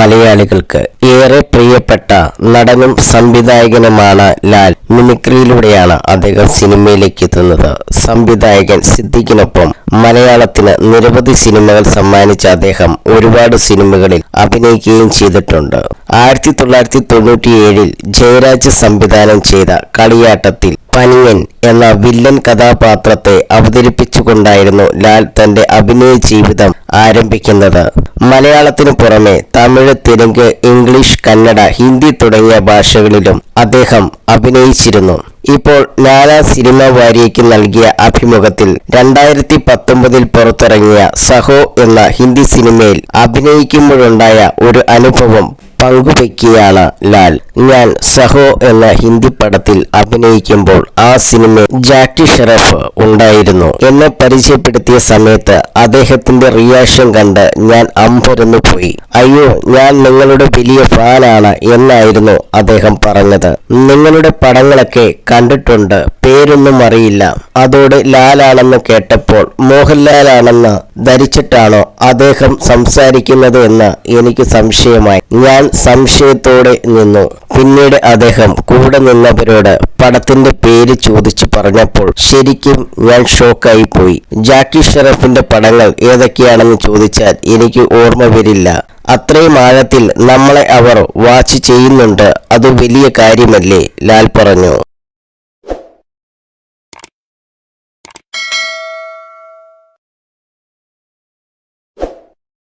മലയാളികൾക്ക് ഏറെ പ്രിയപ്പെട്ട നടനും സംവിധായകനുമാണ് ലാൽ. മിമിക്രിയിലൂടെയാണ് അദ്ദേഹം സിനിമയിലേക്ക് എത്തുന്നത്. സംവിധായകൻ സിദ്ദിഖിനൊപ്പം മലയാളത്തിന് നിരവധി സിനിമകൾ സമ്മാനിച്ച അദ്ദേഹം ഒരുപാട് സിനിമകളിൽ അഭിനയിക്കുകയും ചെയ്തിട്ടുണ്ട്. ആയിരത്തി തൊള്ളായിരത്തി തൊണ്ണൂറ്റിയേഴിൽ ജയരാജ് സംവിധാനം ചെയ്ത കളിയാട്ടത്തിൽ പനിയൻ എന്ന വില്ലൻ കഥാപാത്രത്തെ അവതരിപ്പിച്ചുകൊണ്ടായിരുന്നു ലാൽ തന്റെ അഭിനയ ജീവിതം ആരംഭിക്കുന്നത്. മലയാളത്തിനു പുറമെ തമിഴ് തെലുങ്ക് ഇംഗ്ലീഷ് കന്നഡ ഹിന്ദി തുടങ്ങിയ ഭാഷകളിലും അദ്ദേഹം അഭിനയിച്ചിരുന്നു. ഇപ്പോൾ ലാല സിനിമ വാരിയയ്ക്ക് നൽകിയ അഭിമുഖത്തിൽ രണ്ടായിരത്തി പത്തൊമ്പതിൽ പുറത്തിറങ്ങിയ സഹോ എന്ന ഹിന്ദി സിനിമയിൽ അഭിനയിക്കുമ്പോഴുണ്ടായ ഒരു അനുഭവം പങ്കുവയ്ക്കുകയാണ് ലാൽ. ഞാൻ സഹോ എന്ന ഹിന്ദി പടത്തിൽ അഭിനയിക്കുമ്പോൾ ആ സിനിമ ജാക്കി ഷെറഫ് ഉണ്ടായിരുന്നു. എന്നെ പരിചയപ്പെടുത്തിയ സമയത്ത് അദ്ദേഹത്തിന്റെ റിയാക്ഷൻ കണ്ട് ഞാൻ അമ്പരന്നു പോയി. അയ്യോ ഞാൻ നിങ്ങളുടെ വലിയ ഫാനാണ് എന്നായിരുന്നു അദ്ദേഹം പറഞ്ഞത്. നിങ്ങളുടെ പടങ്ങളൊക്കെ കണ്ടിട്ടുണ്ട് പേരൊന്നും അറിയില്ല. അതോടെ ലാലാണെന്ന് കേട്ടപ്പോൾ മോഹൻലാലാണെന്ന് ധരിച്ചിട്ടാണോ അദ്ദേഹം സംസാരിക്കുന്നത് എന്ന് എനിക്ക് സംശയമായി. ഞാൻ സംശയത്തോടെ നിന്നു. പിന്നീട് അദ്ദേഹം കൂടെ നിന്നവരോട് പടത്തിന്റെ പേര് ചോദിച്ചു പറഞ്ഞപ്പോൾ ശരിക്കും ഞാൻ ഷോക്കായി പോയി. ജാക്കി ഷെറഫിന്റെ പടങ്ങൾ ഏതൊക്കെയാണെന്ന് ചോദിച്ചാൽ എനിക്ക് ഓർമ്മ വരില്ല. അത്രയും ആഴത്തിൽ നമ്മളെ അവർ വാച്ച് ചെയ്യുന്നുണ്ട്. അത് വലിയ കാര്യമല്ലേ? ലാൽ പറഞ്ഞു.